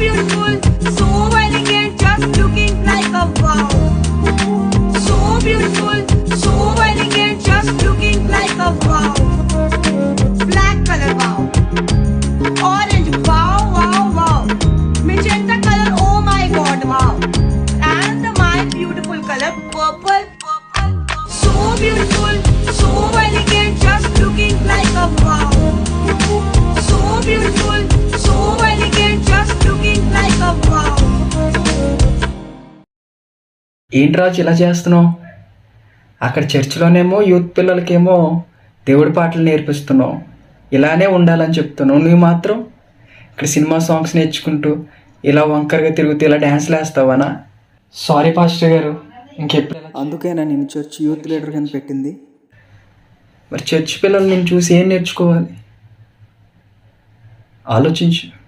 beautiful, so elegant, just looking like a wow. So beautiful, so elegant, just looking like a wow. Black color, wow. Orange, wow, wow, wow. Magenta color, oh my god, wow. And my beautiful color, purple, ఏంటి రాజు ఇలా చేస్తున్నావు? అక్కడ చర్చిలోనేమో youth పిల్లలకేమో దేవుడి పాటలు నేర్పిస్తున్నావు. ఇలానే ఉండాలని చెప్తున్నావు. నువ్వు మాత్రం ఇక్కడ సినిమా సాంగ్స్ నేర్చుకుంటూ ఇలా వంకరగా తిరుగుతూ ఇలా డ్యాన్స్లు వేస్తావానా? సారీ పాస్టర్ గారు. ఇంకెప్పుడు అందుకేనా నేను చర్చ్ యూత్ లీడర్ కింద పెట్టింది? మరి చర్చ్ పిల్లలు నేను చూసి ఏం నేర్చుకోవాలి? ఆలోచించు.